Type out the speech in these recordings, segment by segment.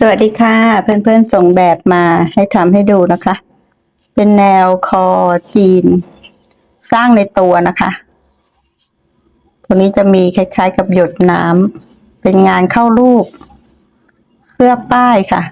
สวัสดีค่ะ เพื่อนๆส่งแบบมาให้ทำให้ดูนะคะ เป็นแนวคอจีน สร้างในตัวนะคะตัวนี้จะมีคล้ายๆกับหยดน้ำเป็นงานเข้ารูปเสื้อป้ายค่ะ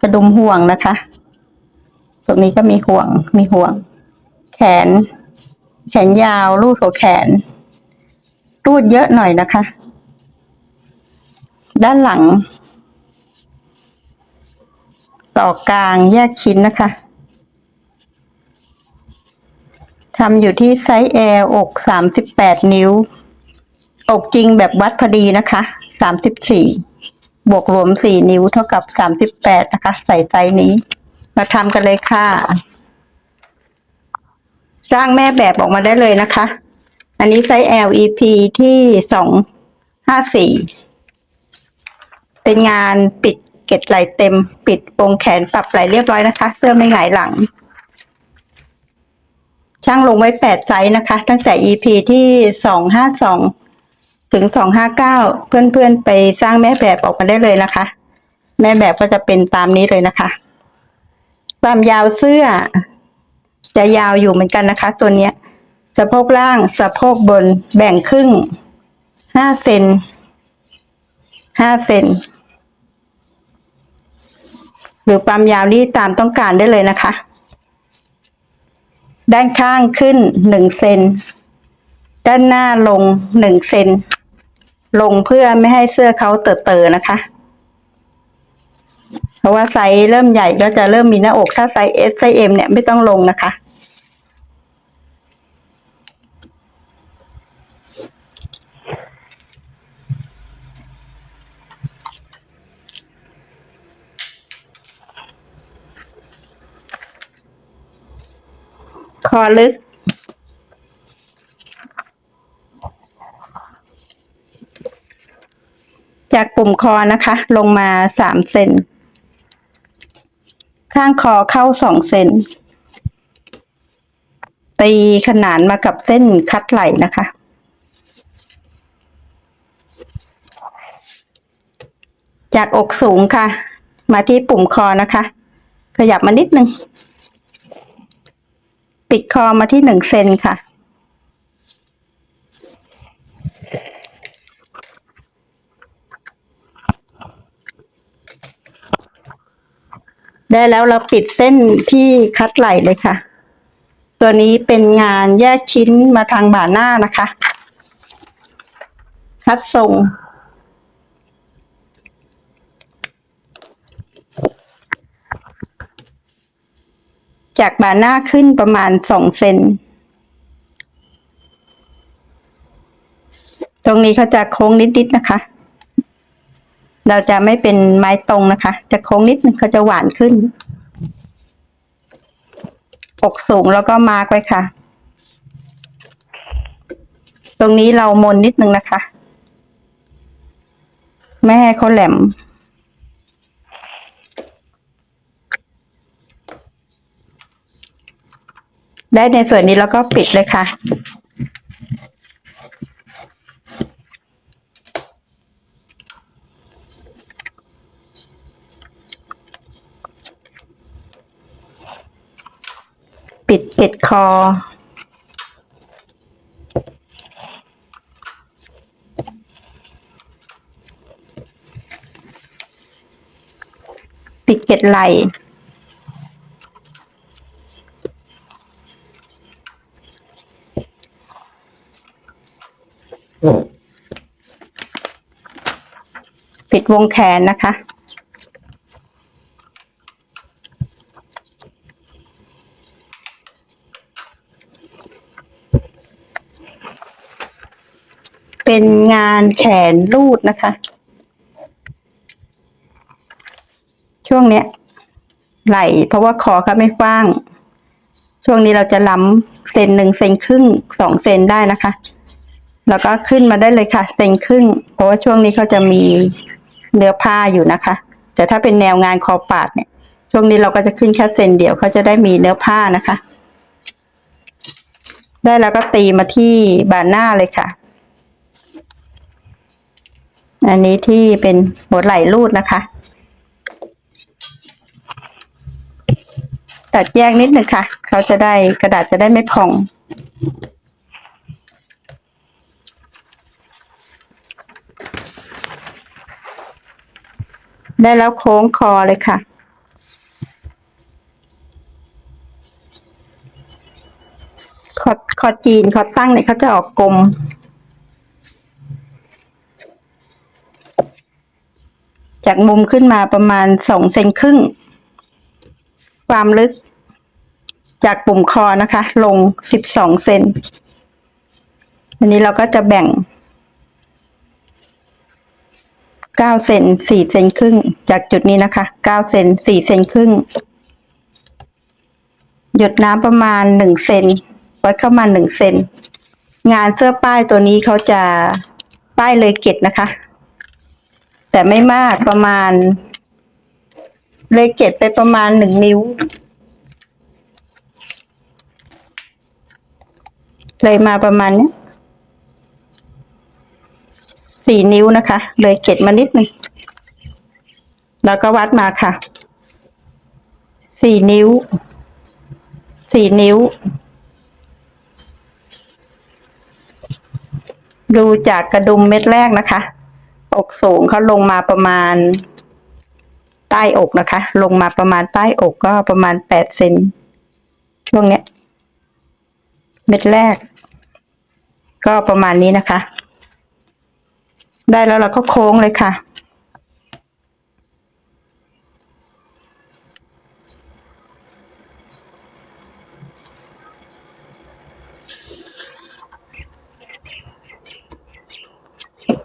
กระดุมห่วงนะคะ ตรงนี้ก็มีห่วงมีห่วง แขน แขนยาว รูดหัวแขน รูดเยอะหน่อยนะคะ ด้านหลัง ต่อกลางแยกชิ้นนะคะทำอยู่ที่ไซส์แอลอกสามสิบแปดนิ้ว อกจริงแบบวัดพอดีนะคะสามสิบสี่บวกรวมสี่นิ้วเท่ากับสามสิบแปดนะคะ ใส่ไซส์นี้ มาทำกันเลยค่ะ สร้างแม่แบบออกมาได้เลยนะคะ อันนี้ไซส์ LEP ที่สองห้าสี่เป็นงานปิดเกล็ดไหลเต็ม ปิดวงแขนปรับไหลเรียบร้อยนะคะ เสื้อไม่หงายหลัง ช่างลงไว้แปดไซส์นะคะ ตั้งแต่ EP ที่สองห้าสองถึงสองห้าเก้าเพื่อนๆไปสร้างแม่แบบออกมาได้เลยนะคะ แม่แบบก็จะเป็นตามนี้เลยนะคะความยาวเสื้อ จะยาวอยู่เหมือนกันนะคะ ตัวเนี้ย สะโพกล่างสะโพกบน แบ่งครึ่งห้าเซนห้าเซนหรือความยาวนี่ตามต้องการได้เลยนะคะ ด้านข้างขึ้นหนึ่งเซนด้านหน้าลงหนึ่งเซนลงเพื่อไม่ให้เสื้อเขาเตอะเตอนะคะ เพราะว่าไซส์เริ่มใหญ่ก็จะเริ่มมีหน้าอกถ้าไซส์ S ไซส์ M เนี่ยไม่ต้องลงนะคะ อลึก จากปุ่มคอนะคะ ลงมาสามเซนข้างคอเข้าสองเซนตีขนานมากับเส้นคัดไหล่นะคะ จากอกสูงค่ะ มาที่ปุ่มคอนะคะ ขยับมานิดนึง ปิดคอมาที่หนึ่งเซนค่ะ ได้แล้วเราปิดเส้นที่คัดไหล่เลยค่ะ ตัวนี้เป็นงานแยกชิ้นมาทางบ่าหน้านะคะ คัดทรง จากบ่าหน้าขึ้นประมาณสองเซน ตรงนี้เขาจะโค้งนิดๆนะคะ เราจะไม่เป็นไม้ตรงนะคะ จะโค้งนิดนึงเขาจะหวานขึ้น อกสูงแล้วก็มาร์กไว้ค่ะ ตรงนี้เรามนนิดนึงนะคะ ไม่ให้เขาแหลม ได้ในส่วนนี้แล้วก็ปิดเลยค่ะ ปิดเกล็ดคอปิดเกล็ดไหล่ วงแขนนะคะ เป็นงานแขนรูดนะคะ ช่วงเนี้ยไหลเพราะว่าคอเขาไม่กว้าง ช่วงนี้เราจะล้ำเซนหนึ่งเซนครึ่งสองเซนได้นะคะ แล้วก็ขึ้นมาได้เลยค่ะ เซนครึ่ง เพราะว่าช่วงนี้เขาจะมี เนื้อผ้าอยู่นะคะ แต่ถ้าเป็นแนวงานคอปาดเนี่ย ช่วงนี้เราก็จะขึ้นแค่เซนเดียวเขาจะได้มีเนื้อผ้านะคะ ได้แล้วก็ตีมาที่บานหน้าเลยค่ะ อันนี้ที่เป็นหัวไหล่รูดนะคะ ตัดแยกนิดหนึ่งค่ะ เขาจะได้กระดาษจะได้ไม่พอง ได้แล้วโค้งคอเลยค่ะ คอคอจีนคอตั้งเนี่ยเขาจะออกกลม จากมุมขึ้นมาประมาณสองเซนครึ่ง ความลึก จากปุ่มคอนะคะ ลงสิบสองเซนอันนี้เราก็จะแบ่ง เก้าเซนสี่เซนครึ่ง จากจุดนี้นะคะเก้าเซนสี่เซนครึ่ง หยดน้ำประมาณหนึ่งเซนวัดเข้ามาหนึ่งเซนงานเสื้อป้ายตัวนี้เขาจะป้ายเลยเก็ดนะคะ แต่ไม่มากประมาณ เลยเก็ดไปประมาณหนึ่งนิ้ว เลยมาประมาณเนี้ย สี่นิ้วนะคะ เลยเก็ดมานิดนึงแล้วก็วัดมาค่ะ สี่นิ้ว สี่นิ้ว ดูจากกระดุมเม็ดแรกนะคะ อกสูงเขาลงมาประมาณ ใต้อกนะคะ ลงมาประมาณใต้อกก็ประมาณแปดเซนช่วงเนี้ย เม็ดแรก ก็ประมาณนี้นะคะ ได้แล้วเราก็โค้งเลยค่ะ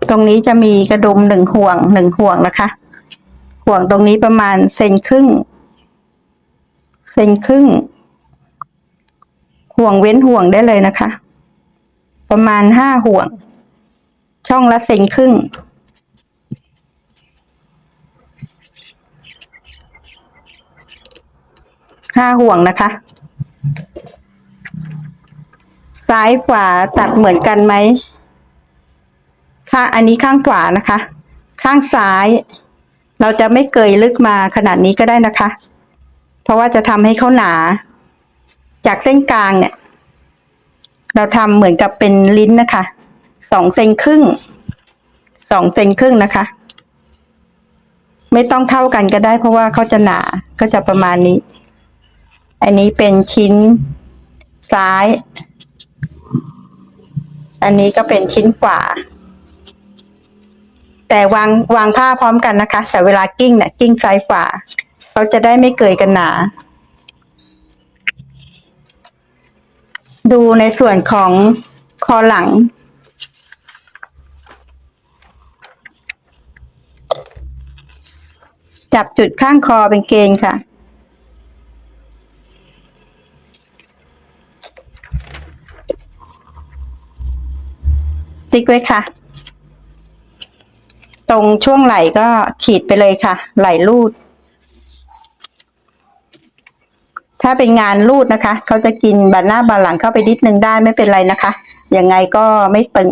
ตรงนี้จะมีกระดุมหนึ่งห่วงหนึ่งห่วงนะคะ ห่วงตรงนี้ประมาณเซนครึ่ง เซนครึ่ง ห่วงเว้นห่วงได้เลยนะคะ ประมาณห้าห่วง ช่องละเซนครึ่ง ห้าห่วงนะคะ ซ้ายขวาตัดเหมือนกันไหมค่ะ อันนี้ข้างขวานะคะ ข้างซ้าย เราจะไม่เกยลึกมาขนาดนี้ก็ได้นะคะ เพราะว่าจะทำให้เขาหนา จากเส้นกลางเนี่ย เราทำเหมือนกับเป็นลิ้นนะคะ สองเซนครึ่งสองเซนครึ่งนะคะ ไม่ต้องเท่ากันก็ได้เพราะว่าเขาจะหนาก็จะประมาณนี้ อันนี้เป็นชิ้นซ้าย อันนี้ก็เป็นชิ้นขวา แต่วางวางผ้าพร้อมกันนะคะ แต่เวลากิ้งเนี่ยกิ้งซ้ายขวาเขาจะได้ไม่เกยกันหนาดูในส่วนของคอหลัง จับจุดข้างคอเป็นเกณฑ์ค่ะ ติ๊กไว้ค่ะ ตรงช่วงไหล่ก็ขีดไปเลยค่ะ ไหล่รูด ถ้าเป็นงานรูดนะคะ เขาจะกินบานหน้าบานหลังเข้าไปนิดนึงได้ไม่เป็นไรนะคะ ยังไงก็ไม่ตึง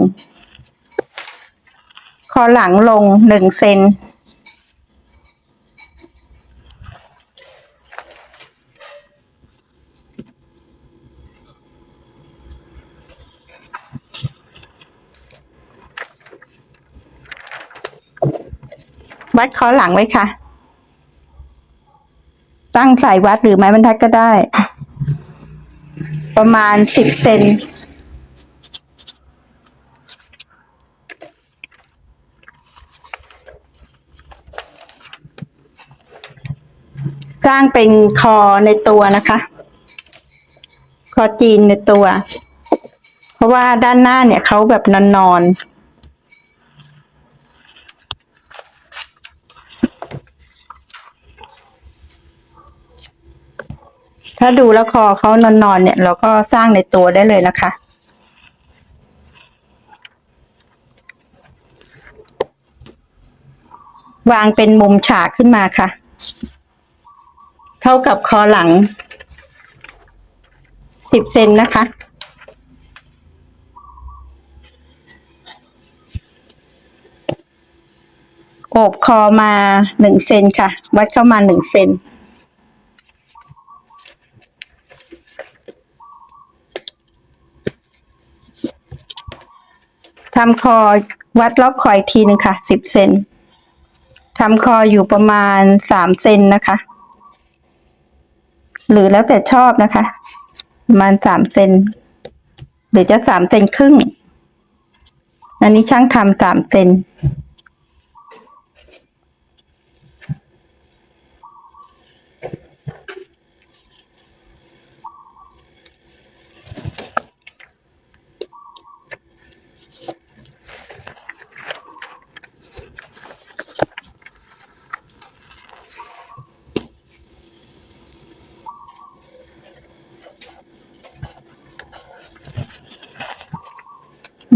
คอหลังลงหนึ่งเซน วัดคอหลังไว้ค่ะ ตั้งสายวัดหรือไม้บรรทัดก็ได้ ประมาณสิบเซนสร้างเป็นคอในตัวนะคะ คอจีนในตัว เพราะว่าด้านหน้าเนี่ยเขาแบบนอนๆ ถ้าดูแล้วคอเขานอนๆเนี่ย เราก็สร้างในตัวได้เลยนะคะ วางเป็นมุมฉากขึ้นมาค่ะ เท่ากับคอหลังสิบเซนนะคะ โอบคอมาหนึ่งเซนค่ะ วัดเข้ามาหนึ่งเซน ทำคอวัดรอบคออีกทีหนึ่งค่ะสิบเซนทำคออยู่ประมาณสามเซนนะคะ หรือแล้วแต่ชอบนะคะ ประมาณสามเซนหรือจะสามเซนครึ่ง อันนี้ช่างทำสามเซน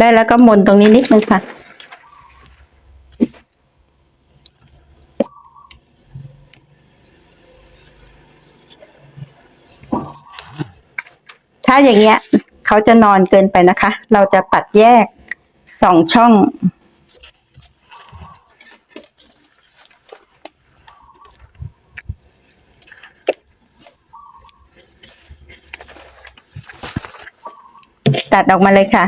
ได้แล้วก็มนตรงนี้นิดนึงค่ะ ถ้าอย่างเงี้ย เขาจะนอนเกินไปนะคะ เราจะตัดแยกสองช่องตัดออกมาเลยค่ะ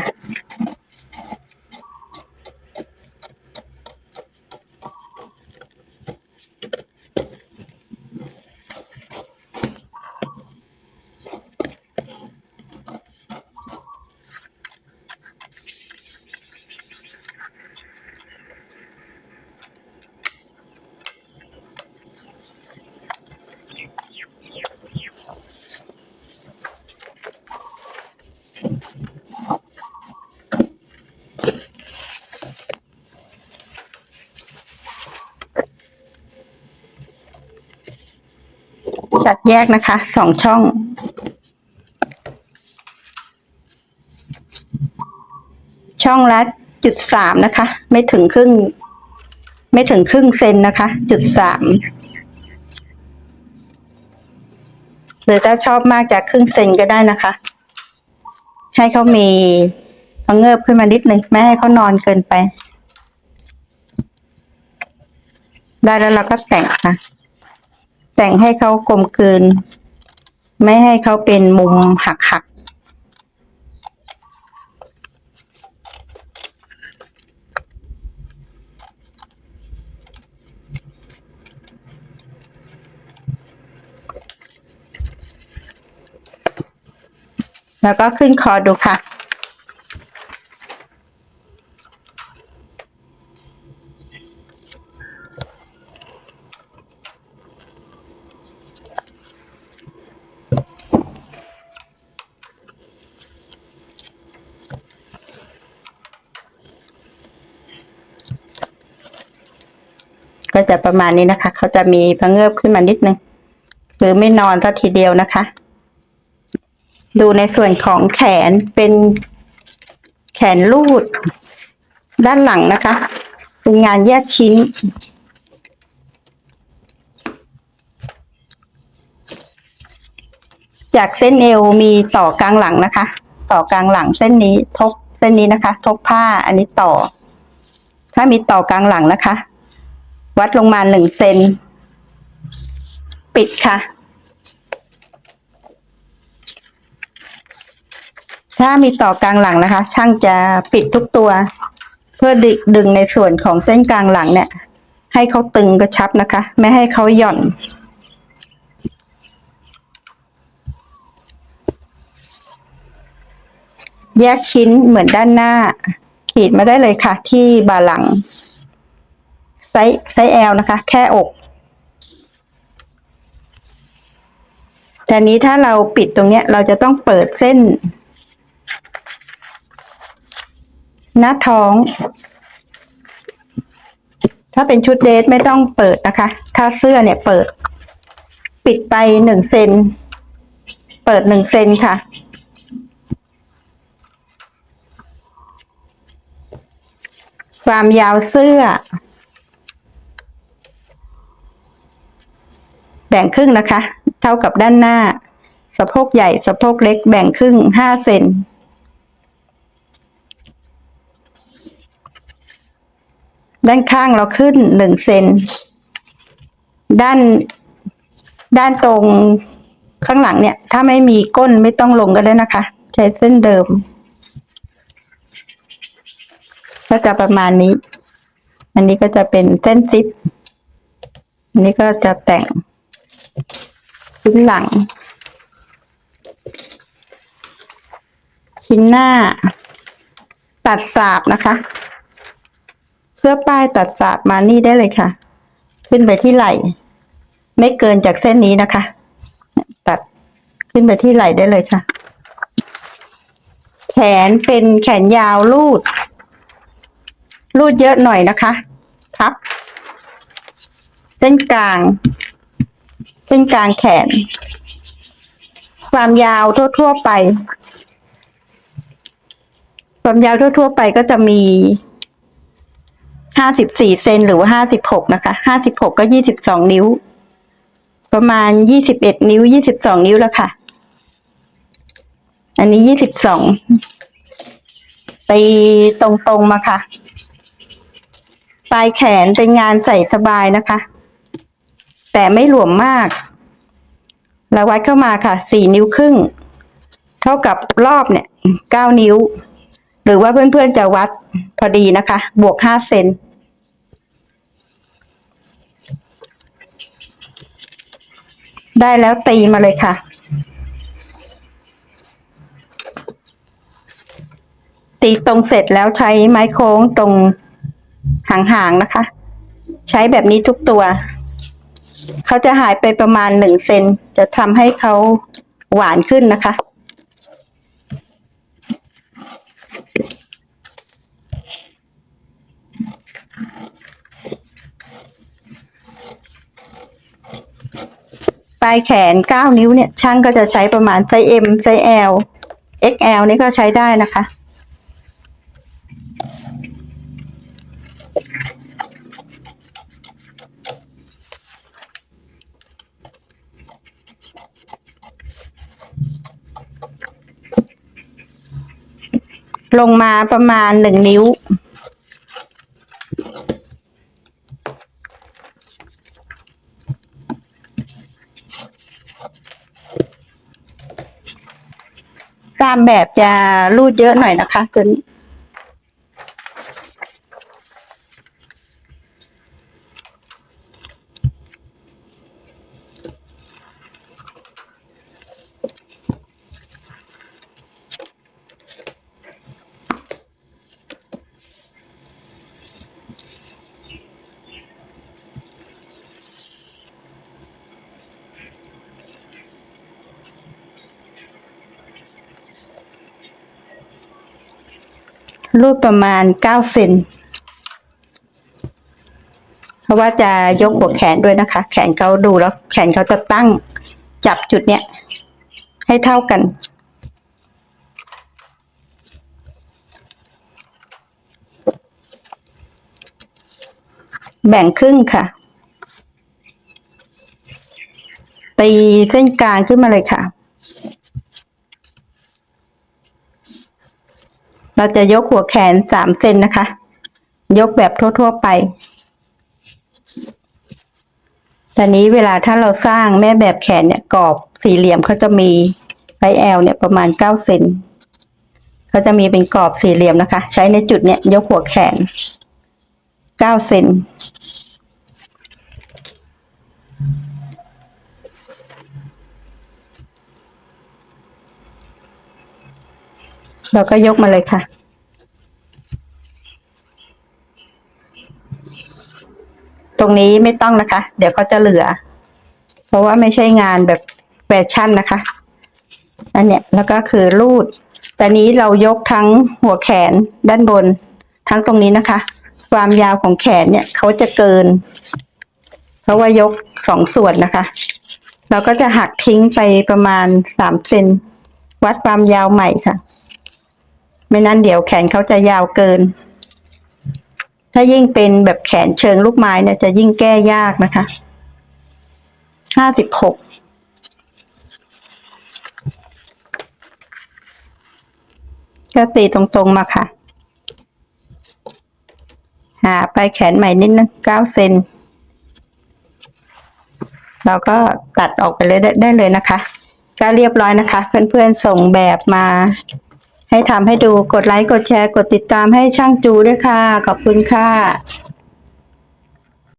ตัดแยกนะคะสองช่อง ช่องละจุดสามนะคะ ไม่ถึงครึ่ง ไม่ถึงครึ่งเซนนะคะ จุดสามหรือถ้าชอบมากจากครึ่งเซนก็ได้นะคะ ให้เขามีเอาเงิบขึ้นมานิดนึงไม่ให้เขานอนเกินไป ได้แล้วเราก็แต่งค่ะ แต่งให้เขากลมกลืน ไม่ให้เขาเป็นมุมหักหักแล้วก็ขึ้นคอดูค่ะ จะประมาณนี้นะคะ เขาจะมีพะเงิบขึ้นมานิดนึงคือไม่นอนสักทีเดียวนะคะ ดูในส่วนของแขนเป็นแขนรูด ด้านหลังนะคะ เป็นงานแยกชิ้น จากเส้นเอวมีต่อกลางหลังนะคะ ต่อกลางหลังเส้นนี้ทกเส้นนี้นะคะทกผ้าอันนี้ต่อ ถ้ามีต่อกลางหลังนะคะ วัดลงมาหนึ่งเซน ปิดค่ะ ถ้ามีต่อกลางหลังนะคะ ช่างจะปิดทุกตัว เพื่อดึงดึงในส่วนของเส้นกลางหลังเนี่ย ให้เขาตึงกระชับนะคะ ไม่ให้เขาหย่อนแยกชิ้นเหมือนด้านหน้า ขีดมาได้เลยค่ะที่บาหลัง ไซส์ไซส์ L นะคะ แค่อกแต่นี้ถ้าเราปิดตรงเนี้ย เราจะต้องเปิดเส้น หน้าท้อง ถ้าเป็นชุดเดทไม่ต้องเปิดนะคะ ถ้าเสื้อเนี่ยเปิด ปิดไปหนึ่งเซนเปิดหนึ่งเซนค่ะความยาวเสื้อ บ่งครึ่งนะคะ เท่ากับด้านหน้า สะโพกใหญ่สะโพกเล็กแบ่งครึ่งห้าเซนด้านข้างเราขึ้นหนึ่งเซนด้านด้านตรงข้างหลังเนี่ย ถ้าไม่มีก้นไม่ต้องลงก็ได้นะคะ ใช้เส้นเดิม ก็จะประมาณนี้ อันนี้ก็จะเป็นเส้นซิปอันนี้ก็จะแต่ง ชิ้นหลัง ชิ้นหน้า ตัดสาบนะคะ เสื้อป้ายตัดสาบมานี่ได้เลยค่ะ ขึ้นไปที่ไหล่ไม่เกินจากเส้นนี้นะคะ ตัดขึ้นไปที่ไหล่ได้เลยค่ะ แขนเป็นแขนยาวรูดรูดเยอะหน่อยนะคะ พับ เส้นกลาง เส้นกลางแขน ความยาวทั่ว ๆไป ความยาวทั่ว ๆ ไปก็จะมีห้าสิบสี่เซนหรือว่าห้าสิบหกนะคะห้าสิบหกก็ยี่สิบสองนิ้ว ประมาณยี่สิบเอ็ดนิ้วยี่สิบสองนิ้วแล้วค่ะ อันนี้ยี่สิบสองตีตรงๆมาค่ะ ปลายแขนเป็นงานใส่สบายนะคะ แต่ไม่หลวมมากเราวัดเข้ามาค่ะสี่นิ้วครึ่ง เท่ากับรอบเนี่ยเก้านิ้ว หรือว่าเพื่อนๆจะวัดพอดีนะคะ บวกห้าเซนได้แล้วตีมาเลยค่ะ ตีตรงเสร็จแล้วใช้ไม้โค้งตรงหางๆนะคะ ใช้แบบนี้ทุกตัว เขาจะหายไปประมาณหนึ่งเซนจะทำให้เขาหวานขึ้นนะคะ ปลายแขนเก้านิ้วเนี่ย ช่างก็จะใช้ประมาณไซส์ M ไซส์ L XL นี่ก็ใช้ได้นะคะ ลงมาประมาณหนึ่งนิ้ว ตามแบบจะรูดเยอะหน่อยนะคะตัวนี้ รูดประมาณเก้าเซนเพราะว่าจะยกหัวแขนด้วยนะคะ แขนเขาดูแล้ว แขนเขาจะตั้งจับจุดเนี้ยให้เท่ากันแบ่งครึ่งค่ะ ตีเส้นกลางขึ้นมาเลยค่ะ เราจะยกหัวแขนสามเซนนะคะ ยกแบบทั่ว ๆ ไปแต่นี้เวลาถ้าเราสร้างแม่แบบแขนเนี่ยกรอบสี่เหลี่ยมเขาจะมีไซส์ L เนี่ยประมาณเก้าเซนเขาจะมีเป็นกรอบสี่เหลี่ยมนะคะ ใช้ในจุดเนี่ยยกหัวแขนเก้าเซน เราก็ยกมาเลยค่ะ ตรงนี้ไม่ต้องนะคะ เดี๋ยวเขาจะเหลือ เพราะว่าไม่ใช่งานแบบแฟชั่นนะคะอันเนี้ยแล้วก็คือรูด แต่นี้เรายกทั้งหัวแขนด้านบน ทั้งตรงนี้นะคะ ความยาวของแขนเนี่ยเขาจะเกิน เพราะว่ายกสองส่วนนะคะ เราก็จะหักทิ้งไปประมาณสามเซนวัดความยาวใหม่ค่ะ ไม่นั้นเดี๋ยวแขนเขาจะยาวเกิน ถ้ายิ่งเป็นแบบแขนเชิงลูกไม้เนี่ยจะยิ่งแก้ยากนะคะ ห้าสิบหก ก็ตีตรงๆมาค่ะอ่าปลายแขนใหม่นิดนึงเก้าเซน เราก็ตัดออกไปเลยได้เลยนะคะ ก็เรียบร้อยนะคะ เพื่อนๆส่งแบบมา ให้ทำให้ดูกดไลค์กดแชร์กดติดตามให้ช่างจูด้วยค่ะ ขอบคุณค่ะ